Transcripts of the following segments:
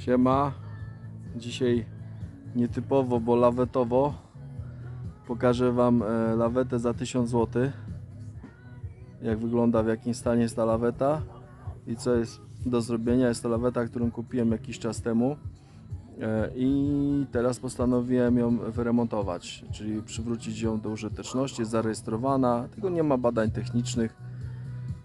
Siema. Dzisiaj nietypowo, bo lawetowo. Pokażę Wam e, lawetę za 1000 zł. Jak wygląda, w jakim stanie jest ta laweta i co jest do zrobienia. Jest to laweta, którą kupiłem jakiś czas temu. E, I teraz postanowiłem ją wyremontować, czyli przywrócić ją do użyteczności. Jest zarejestrowana, tylko nie ma badań technicznych.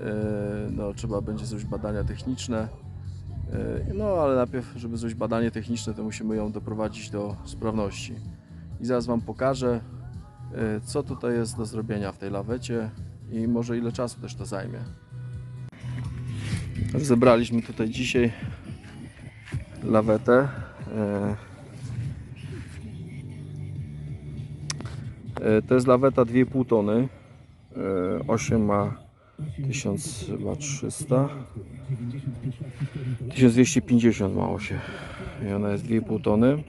E, No, trzeba będzie zrobić badania techniczne. E, No, ale najpierw, żeby zrobić badanie techniczne, to musimy ją doprowadzić do sprawności. I zaraz Wam pokażę, e, co tutaj jest do zrobienia w tej lawecie i może ile czasu też to zajmie. Zebraliśmy tutaj dzisiaj lawetę. E, To jest laweta 2,5 tony. E, 8 ma 1300. 1250 ma 8. I ona jest 2,5 tony.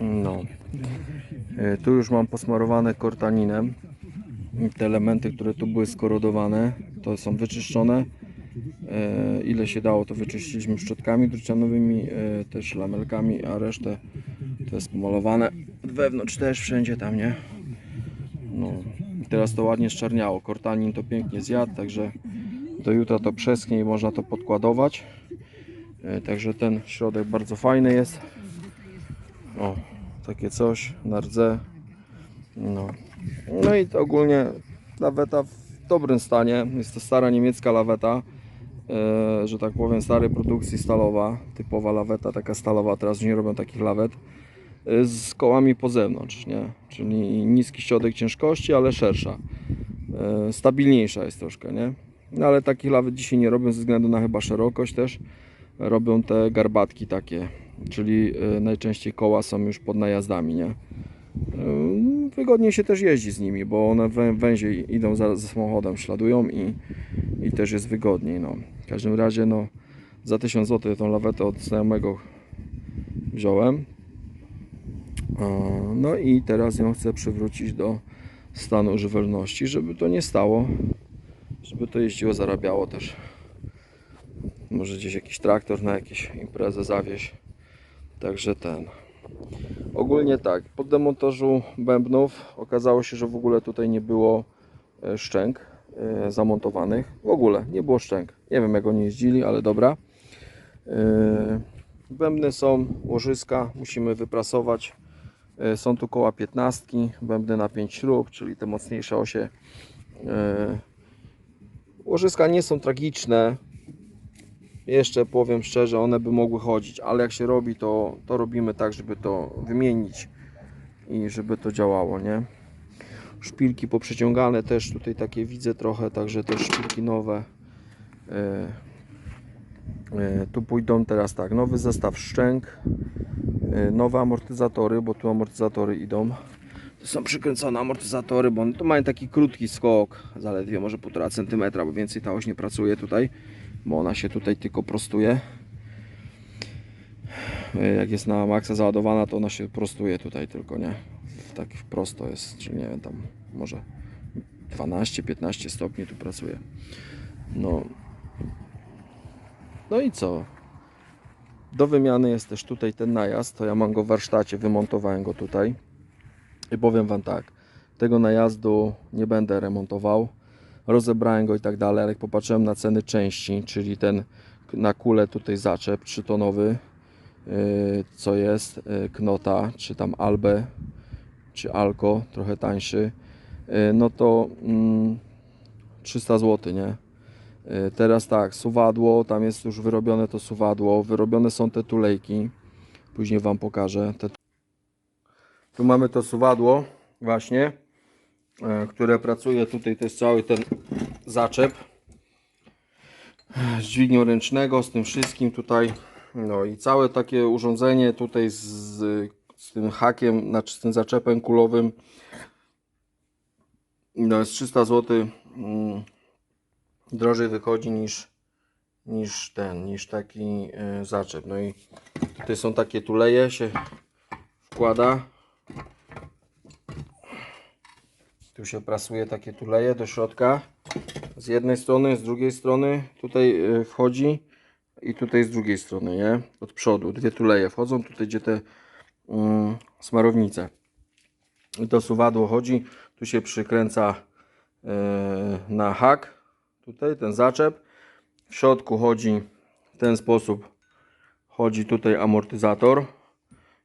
No. E, Tu już mam posmarowane kortaninem. Te elementy, które tu były skorodowane, to są wyczyszczone. E, ile się dało, to wyczyściliśmy szczotkami drucianowymi, e, też lamelkami, a resztę to jest pomalowane wewnątrz też wszędzie tam, nie? No. Teraz to ładnie szczerniało. Kortanin to pięknie zjadł, także do jutra to przeschnie i można to podkładować. E, Także ten środek bardzo fajny jest. O, takie coś na rdze. No. no i ogólnie laweta w dobrym stanie. Jest to stara niemiecka laweta, e, że tak powiem, starej produkcji stalowa. Typowa laweta, taka stalowa. Teraz już nie robią takich lawet. E, Z kołami po zewnątrz, nie? Czyli niski środek ciężkości, ale szersza. E, Stabilniejsza jest troszkę, nie? No ale takich lawet dzisiaj nie robią ze względu na chyba szerokość też. Robią te garbatki takie, czyli e, najczęściej koła są już pod najazdami, nie? E, Wygodniej się też jeździ z nimi, bo one wę- węziej idą za, za samochodem, śladują i, i też jest wygodniej. No. W każdym razie no, za 1000 zł tą lawetę od znajomego wziąłem. E, No i teraz ją chcę przywrócić do stanu żywelności, żeby to nie stało, żeby to jeździło, zarabiało też. Może gdzieś jakiś traktor na jakieś imprezę zawieźć. Także ten. Ogólnie tak, po demontażu bębnów okazało się, że w ogóle tutaj nie było e, szczęk e, zamontowanych. W ogóle nie było szczęk. Nie wiem jak oni jeździli, ale dobra. Bębny są, łożyska, musimy wyprasować. E, Są tu koła 15, bębny na 5 śrub, czyli te mocniejsze osie. E, Łożyska nie są tragiczne. Jeszcze powiem szczerze, one by mogły chodzić, ale jak się robi, to, to robimy tak, żeby to wymienić i żeby to działało, nie? Szpilki poprzeciągane też tutaj takie widzę trochę, także też szpilki nowe. E, Tu pójdą teraz tak, nowy zestaw szczęk, e, nowe amortyzatory, bo tu amortyzatory idą. To są przykręcone amortyzatory, bo one tu mają taki krótki skok, zaledwie może 1,5 cm, bo więcej ta oś nie pracuje tutaj, bo ona się tutaj tylko prostuje. E, Jak jest na maksa załadowana, to ona się prostuje tutaj tylko, nie? Tak prosto jest, czyli nie wiem, tam może 12-15 stopni tu pracuje. No. No i co? Do wymiany jest też tutaj ten najazd, to ja mam go w warsztacie, wymontowałem go tutaj. I powiem Wam tak, tego najazdu nie będę remontował, rozebrałem go i tak dalej, ale jak popatrzyłem na ceny części, czyli ten na kulę tutaj zaczep 3-tonowy, yy, co jest, yy, Knota, czy tam Albe, czy Alko, trochę tańszy, yy, no to mm, 300 zł, nie? Yy, Teraz tak, suwadło, tam jest już wyrobione to suwadło, wyrobione są te tulejki, później Wam pokażę, te tu mamy to suwadło właśnie, e, które pracuje tutaj, to jest cały ten zaczep z dźwignią ręcznego, z tym wszystkim tutaj. No i całe takie urządzenie tutaj z, z tym hakiem, znaczy z tym zaczepem kulowym. No jest 300 zł drożej wychodzi niż, niż ten, niż taki e, zaczep. No i tutaj są takie tuleje się wkłada Tu się prasuje takie tuleje do środka. Z jednej strony, z drugiej strony tutaj e, wchodzi i tutaj z drugiej strony, nie? Od przodu. Dwie tuleje wchodzą, tutaj gdzie te mm, smarownice. I to suwadło chodzi, tu się przykręca e, na hak, tutaj ten zaczep. W środku chodzi w ten sposób, chodzi tutaj amortyzator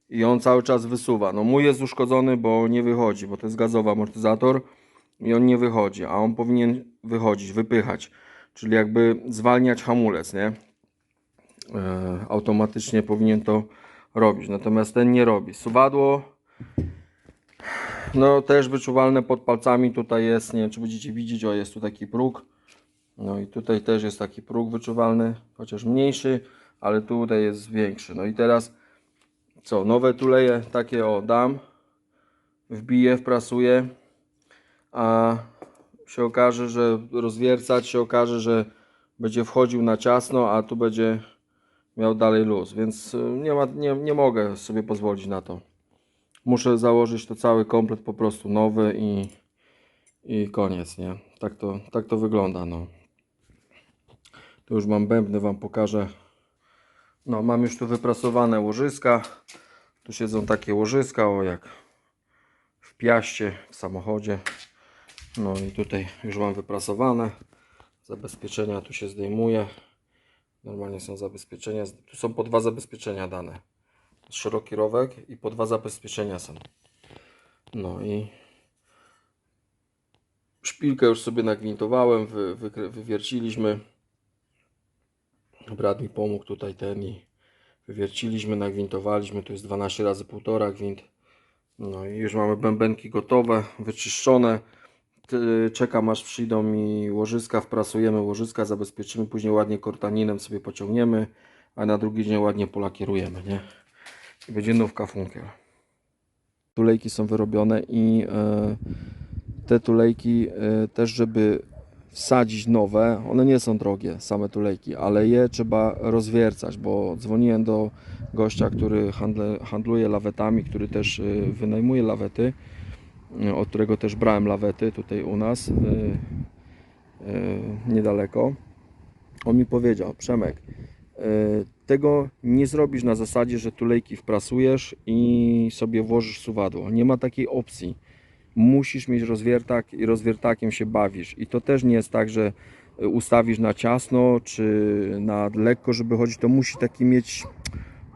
i on cały czas wysuwa. No mój jest uszkodzony, bo nie wychodzi, bo to jest gazowy amortyzator i on nie wychodzi, a on powinien wychodzić, wypychać, czyli jakby zwalniać hamulec, nie? E, automatycznie powinien to robić, natomiast ten nie robi. Suwadło no też wyczuwalne pod palcami, tutaj jest, nie wiem czy będziecie widzieć, o jest tu taki próg, no i tutaj też jest taki próg wyczuwalny, chociaż mniejszy, ale tutaj jest większy. No i teraz co, nowe tuleje takie o dam, wbiję, wprasuję, a się okaże, że rozwiercać się okaże, że będzie wchodził na ciasno, a tu będzie miał dalej luz, więc y, nie, ma, nie, nie mogę sobie pozwolić na to. Muszę założyć to cały komplet po prostu nowy i, i koniec, nie? Tak to, tak to wygląda, no. Tu już mam bębny, Wam pokażę. No, mam już tu wyprasowane łożyska. Tu siedzą takie łożyska, o jak w piaście, w samochodzie. No i tutaj już mam wyprasowane. Zabezpieczenia tu się zdejmuje. Normalnie są zabezpieczenia. Tu są po dwa zabezpieczenia dane. Szeroki rowek i po dwa zabezpieczenia są. No i szpilkę już sobie nagwintowałem, wy, wykry- wywierciliśmy. Brat mi pomógł tutaj ten i wywierciliśmy, nagwintowaliśmy. Tu jest 12 razy 1,5 gwint. No i już mamy bębenki gotowe, wyczyszczone. Czekam aż przyjdą mi łożyska, wprasujemy łożyska, zabezpieczymy, później ładnie kortaninem sobie pociągniemy, a na drugi dzień ładnie polakierujemy, nie? I będzie nówka funkiel. Tulejki są wyrobione i e, te tulejki e, też, żeby wsadzić nowe, one nie są drogie, same tulejki, ale je trzeba rozwiercać, bo dzwoniłem do gościa, który handle, handluje lawetami, który też e, wynajmuje lawety, e, od którego też brałem lawety tutaj u nas, e, niedaleko. On mi powiedział, Przemek, tego nie zrobisz na zasadzie, że tulejki wprasujesz i sobie włożysz suwadło. Nie ma takiej opcji. Musisz mieć rozwiertak i rozwiertakiem się bawisz. I to też nie jest tak, że ustawisz na ciasno czy na lekko, żeby chodzić. To musi taki mieć,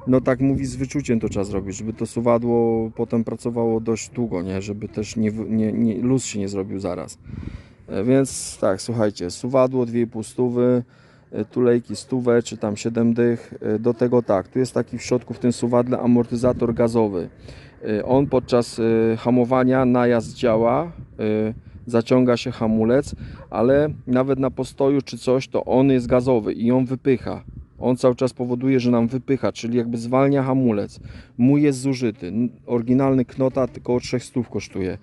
no tak mówi, z wyczuciem to trzeba zrobić, żeby to suwadło potem pracowało dość długo, nie? Żeby też nie, nie, nie, luz się nie zrobił zaraz. E, Więc tak, słuchajcie, suwadło 2,5 stówy, e, tulejki stówę, czy tam 7 dych. E, Do tego tak, tu jest taki w środku w tym suwadle amortyzator gazowy. E, On podczas e, hamowania najazd działa, e, zaciąga się hamulec, ale nawet na postoju czy coś, to on jest gazowy i on wypycha. On cały czas powoduje, że nam wypycha, czyli jakby zwalnia hamulec. Mój jest zużyty. Oryginalny knota tylko od 300 kosztuje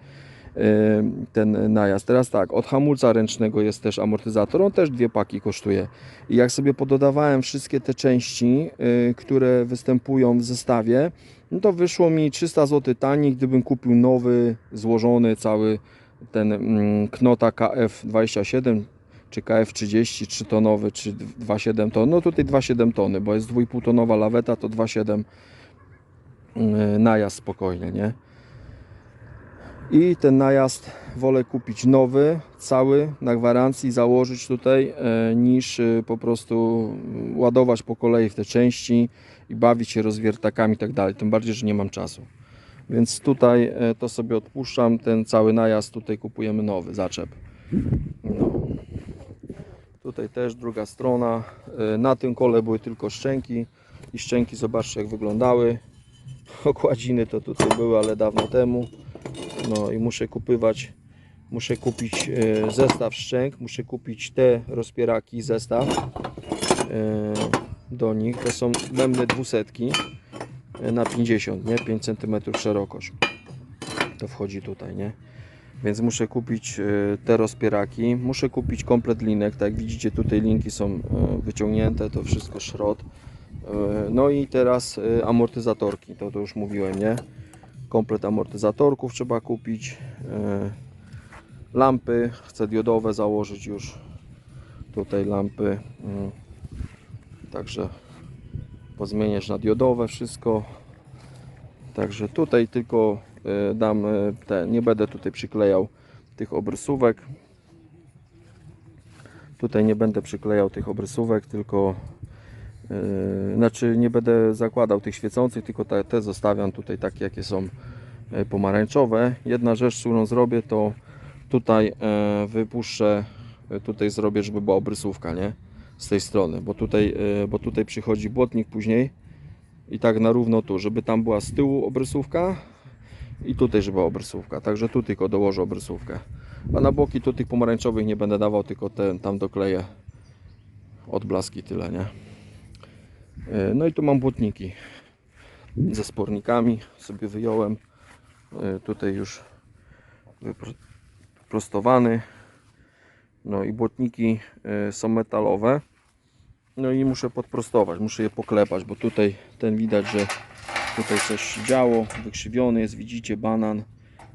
ten najazd. Teraz tak, od hamulca ręcznego jest też amortyzator, on też dwie paki kosztuje. I jak sobie pododawałem wszystkie te części, y, które występują w zestawie, no to wyszło mi 300 zł taniej, gdybym kupił nowy, złożony cały ten mm, Knota KF27 czy KF30, 3 tonowy, czy 2,7 ton. No tutaj 2,7 tony, bo jest 2,5 tonowa laweta, to 2,7 y, najazd spokojnie, nie? I ten najazd wolę kupić nowy, cały, na gwarancji, założyć tutaj, e, niż e, po prostu ładować po kolei w te części i bawić się rozwiertakami i tak dalej. Tym bardziej, że nie mam czasu. Więc tutaj e, to sobie odpuszczam, ten cały najazd tutaj kupujemy nowy, zaczep. No. Tutaj też druga strona. E, Na tym kole były tylko szczęki i szczęki zobaczcie jak wyglądały. Okładziny to tutaj były, ale dawno temu. No i muszę kupywać, muszę kupić e, zestaw szczęk, muszę kupić te rozpieraki, zestaw do nich. To są bębny dwusetki e, na 50, nie? 5 cm szerokość. To wchodzi tutaj, nie? Więc muszę kupić e, te rozpieraki. Muszę kupić komplet linek. Tak jak widzicie, tutaj linki są e, wyciągnięte, to wszystko szrot. No i teraz amortyzatorki, to, to już mówiłem, nie? komplet amortyzatorków trzeba kupić lampy chcę diodowe założyć już tutaj lampy mm, także pozmieniać na diodowe wszystko. Także tutaj tylko e, dam e, te, nie będę tutaj przyklejał tych obrysówek. Tutaj nie będę przyklejał tych obrysówek, tylko e, znaczy nie będę zakładał tych świecących, tylko te, te zostawiam tutaj takie jakie są pomarańczowe. Jedna rzecz, którą zrobię to tutaj e, wypuszczę, tutaj zrobię, żeby była obrysówka, nie? Z tej strony, bo tutaj, e, bo tutaj przychodzi błotnik później i tak na równo tu, żeby tam była z tyłu obrysówka i tutaj, żeby była obrysówka. Także tu tylko dołożę obrysówkę. A na boki tu tych pomarańczowych nie będę dawał, tylko ten, tam dokleję odblaski tyle, nie? E, No i tu mam błotniki ze spornikami, sobie wyjąłem. E, Tutaj już wypro- wyprostowany. No i błotniki e, są metalowe. No i muszę podprostować, muszę je poklepać, bo tutaj ten widać, że tutaj coś się działo, wykrzywiony jest, widzicie banan.